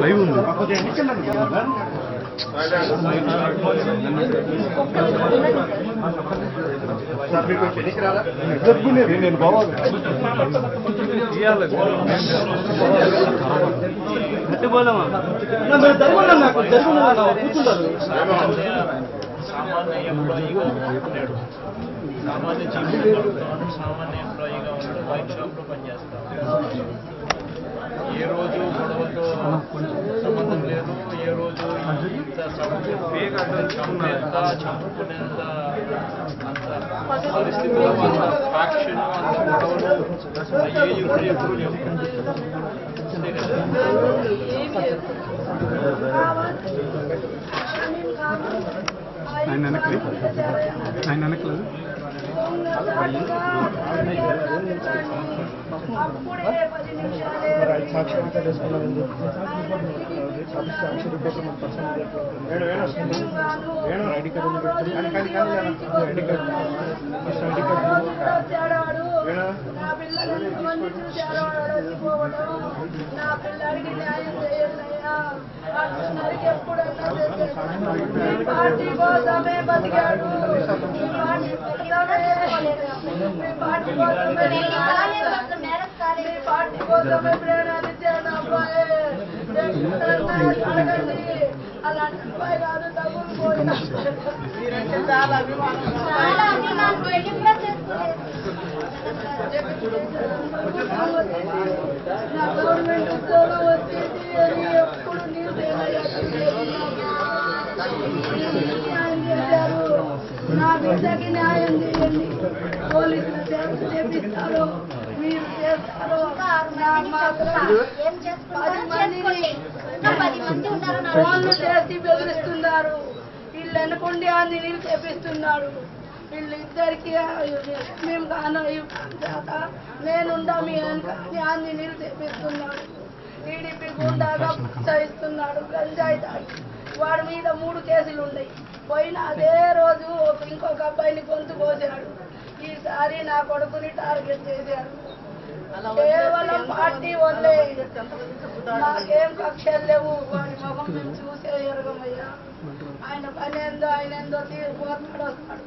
Live ఉంది. నేను బావాలి సామాన్య ఎంప్లాయీగా ఉన్నాడు సామాన్య జీవితంలో ఉన్నాడు సామాన్య ఎంప్లాయీగా ఉన్నాడు వైన్ షాప్లో పనిచేస్తాం ఏ రోజు గొడవతో సంబంధం లేదు ఏ రోజు ఇంత చంపేంత చంపుకునేంత అంత పరిస్థితుల్లో అంత ఫ్యాక్షన్ అంత గొడవలు అయ్యేవి కూడా ఎప్పుడు లేవు అంతే కదా ఆయన వెనక్కి ఆయన వెనక్కి అప్పుడే పది నిమిషాలే సాక్షాత్కారం చేసుకున్నాం ఎందుకు సాక్షి వేణు ఐడి కార్డు ఉంది కానీ కానీ ID card first ID card నా నా పిల్లడికి న్యాయం చేయాలయ్యా పార్టీ కోసమే బతికాడు పార్టీ కోసమే పార్టీ కోసమే పార్టీ కోసమే ప్రేరణించాడు అబ్బాయి అడగండి. అలాంటి అబ్బాయి కాదు డబ్బులు పోయినా చాలా అభిమానం నా గవర్నమెంట్ ఉద్యోగం వచ్చింది అని ఎప్పుడు నా బిడ్డకి న్యాయం చేయండి పోలీసులు చేపిస్తారు మీరు చేస్తారు నా చేసి బెదిరిస్తున్నారు. వీళ్ళు అనుకుండి నీళ్ళు చేపిస్తున్నాడు వీళ్ళు ఇద్దరికి మేము కాను చేత నేనుండా మీ అని నీళ్ళు చేపిస్తున్నాడు టీడీపీ గుండాగా ప్రోత్సహిస్తున్నాడు గంజాయి తాగి. వాడి మీద మూడు కేసులు ఉన్నాయి. పోయిన అదే రోజు ఇంకొక అబ్బాయిని గొంతు కోసాడు. ఈసారి నా కొడుకుని టార్గెట్ చేశాడు కేవలం పార్టీ వల్లే నాకేం కక్షలు లేవు. వాడి ముఖం నేను చూసే ఎరగమయ్యా. ఆయన పని ఏందో ఆయన ఏందో తీరిపోతాడు వస్తాడు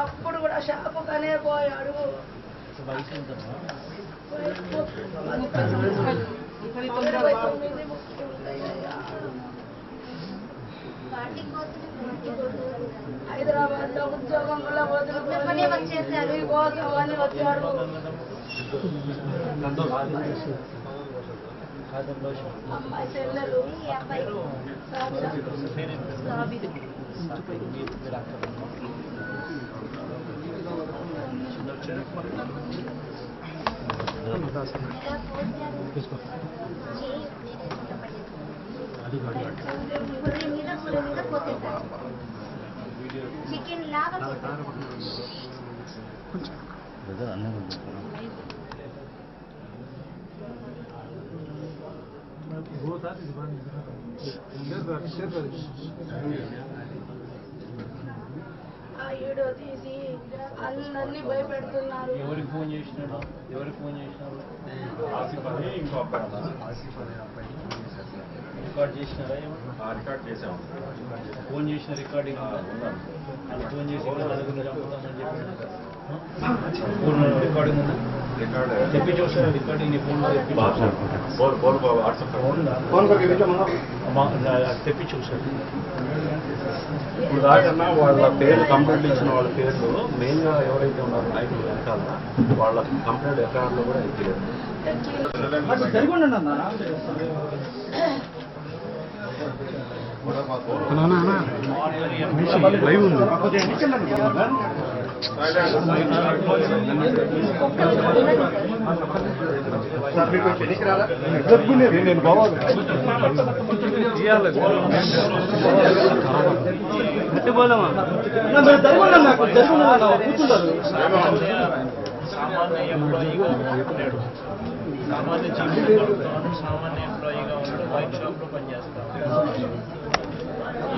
అప్పుడు కూడా షాపు కనే పోయాడు హైదరాబాద్లో ఉద్యోగం కూడా వదులుకొని వచ్చేసారు ఈ కోసం అని వచ్చాడు అమ్మాయి చెల్లెలు అబ్బాయి ఎలా పోసారు చేయి నేనే సుఖపడేది. గుర్రె మీద గుర్రె మీద పోసేసారు వీడియో తీసి అందరినీ భయపెడుతున్నారు. ఎవరికి ఫోన్ చేసినాడు? ఎవరికి ఫోన్ చేసినాడు రికార్డ్ చేసినారా? రికార్డ్ చేసాము ఫోన్ చేసిన రికార్డింగ్ ఫోన్ చేసి చంపుతామని చెప్పాడు ఫోన్ రికార్డింగ్ ఉందా. చూసారా రికార్డింగ్ ఇప్పుడు దాకన్నా వాళ్ళ పేర్లు కంప్లైంట్ ఇచ్చిన వాళ్ళ పేర్లు మెయిన్గా ఎవరైతే ఉన్నారో నాయకులు వెనకాల వాళ్ళ కంప్లైంట్ ఎఫ్ఐఆర్లో కూడా ఎక్కిలేదు లైవ్ ఉంది. నేను సామాన్య ఎంప్లాయీగా సామాన్య జీవితంలో సామాన్య ఎంప్లాయీగా ఉన్నాడు వైన్ షాప్లో పనిచేస్తాడు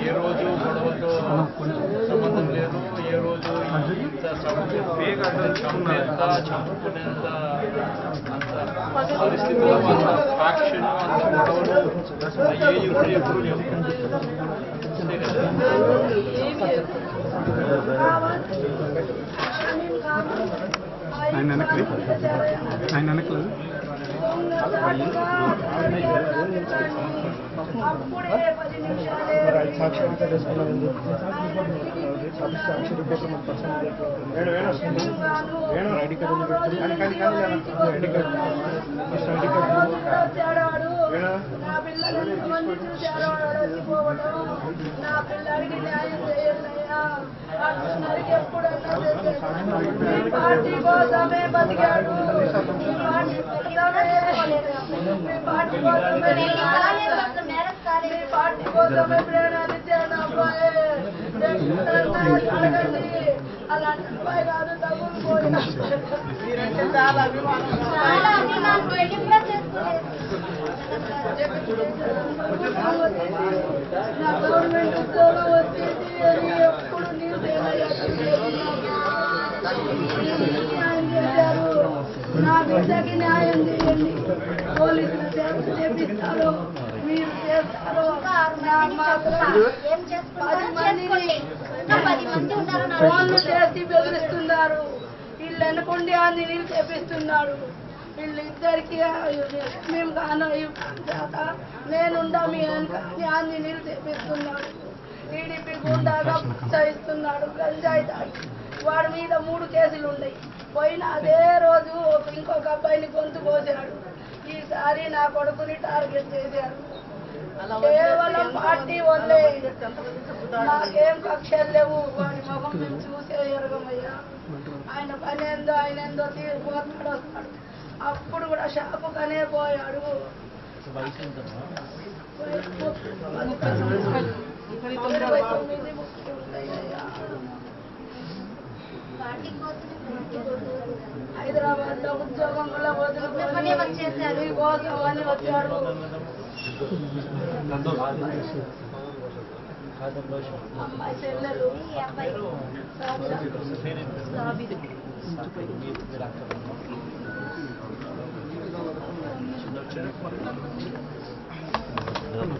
ఏ రోజు గొడవతో ఇంత చంపేంత చంపేంత చంపుకునేంత అంత పరిస్థితిలో అంత ఫ్యాక్షన్ అంత గొడవలు ఎప్పుడు లేవు ఆయన వెనక్కి ఆయన వెనక్కి. అప్పుడే పది నిమిషాలే సాక్షి అంతా చేసుకున్నాం సాక్షి రిపోర్ట్ మన person Venu Venu Venu ID card ఉంది పెట్టుకుని కానీ కానీ కానీ ID card ID card తేడాడు Venu నా పిల్లలు ఎంతమంది చూశారో అడగిపోవడం నా పిల్లడికి న్యాయం చేయాలయ్యా అన్నరికి ఎప్పుడన్నా చేసేది. మీ పార్టీ కోసమే బతికాడు మీ పార్టీ కోసమే మీ పార్టీ కోసమే చాలా అభిమానం చాలా అభిమానం పెళ్ళి కూడా చేసుకోలేదు నా గవర్నమెంట్ ఉద్యోగం వచ్చేసి అని ఎప్పుడు న్యాయం చేశారు నా బిడ్డకి న్యాయం చేయండి పోలీసులు చేత చేపిస్తారు మీరు చేస్తారో ఫోన్లు చేసి బెదిరిస్తున్నారు. వీళ్ళు వెనకుండి అన్ని నీళ్ళు చేపిస్తున్నాడు వీళ్ళు ఇద్దరికి మేము కాను నేనుండా మీ వెనక అన్ని నీళ్ళు చేపిస్తున్నాడు టీడీపీ గుండాగా ప్రోత్సహిస్తున్నాడు గంజాయి తాగి వాడి మీద మూడు కేసులు ఉన్నాయి పోయిన అదే రోజు ఇంకొక అబ్బాయిని గొంతు కోసాడు. ఈసారి నా కొడుకుని టార్గెట్ చేశారు. కేవలం పార్టీ వల్లే నాకేం కక్షలు లేవు. వాడి ముఖం నేను చూసే ఎరగమయ్యా. ఆయన పని ఏందో ఆయన ఏందో తీరిపోతాడు వస్తాడు. అప్పుడు కూడా షాపుకనే పోయాడు. ఇరవై తొమ్మిది ముప్పై ఉంటాయ్యా. పార్టీ కోసమే పార్టీ కోసం హైదరాబాద్లో ఉద్యోగం కూడా ఉద్యోగమే వచ్చేసారు. అని వచ్చాడు అమ్మాయి చెల్లెలు అబ్బాయి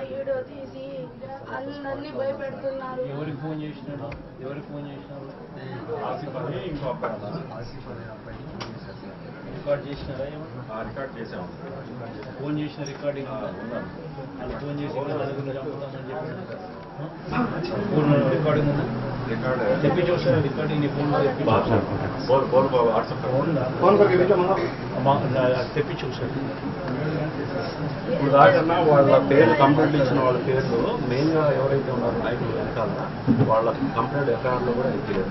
వీడియో తీసి అందరినీ భయపెడుతున్నారు. ఎవరికి ఫోన్ చేసినాడు? ఎవరికి ఫోన్ చేసినాడు? ఆసిఫ్ అని ఇంకో అబ్బాయి ఉన్నారు. రికార్డ్ చేసినారా రికార్డ్ చేసాము ఫోన్ చేసిన రికార్డింగ్ ఫోన్ చేసి చంపుతామని చెప్పాడు పూర్ణ రికార్డింగ్ తెప్పి చూసారా? ఇప్పుడు దాకన్నా వాళ్ళ పేర్లు కంప్లైంట్ ఇచ్చిన వాళ్ళ పేర్లు మెయిన్గా ఎవరైతే ఉన్నారో నాయకులు వెనకాల వాళ్ళ కంప్లైంట్ ఎఫ్ఐఆర్లో కూడా ఎక్కలేదు